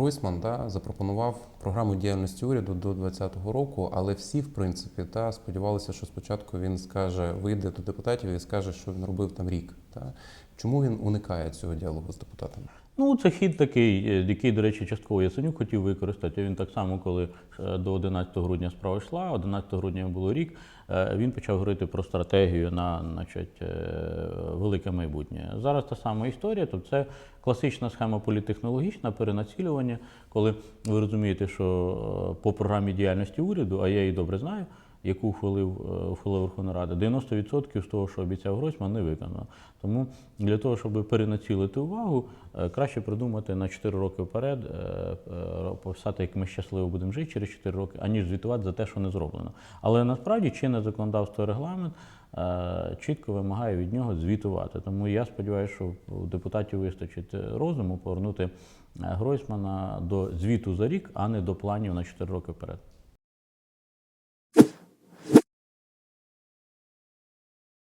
Гройсман да, запропонував програму діяльності уряду до 2020 року, але всі, в принципі, та, сподівалися, що спочатку він скаже, вийде до депутатів і скаже, що він робив там рік. Та. Чому він уникає цього діалогу з депутатами? Ну, це хід такий, е, який, до речі, частково Яценюк хотів використати. Він так само, коли е, до 11 грудня справа йшла, 11 грудня було рік, е, він почав говорити про стратегію на значить, велике майбутнє. Зараз та сама історія, тобто це класична схема політехнологічна, перенацілювання, коли ви розумієте, що по програмі діяльності уряду, а я її добре знаю, яку ухвалив, е, ухвалила Верховна Рада, 90% з того, що обіцяв Гройсман, не виконано. Тому для того, щоб перенацілити увагу, е, краще придумати на 4 роки вперед, е, писати, як ми щасливо будемо жити через 4 роки, аніж звітувати за те, що не зроблено. Але насправді чинне законодавство регламент чітко вимагає від нього звітувати. Тому я сподіваюся, що у депутатів вистачить розуму повернути Гройсмана до звіту за рік, а не до планів на 4 роки вперед.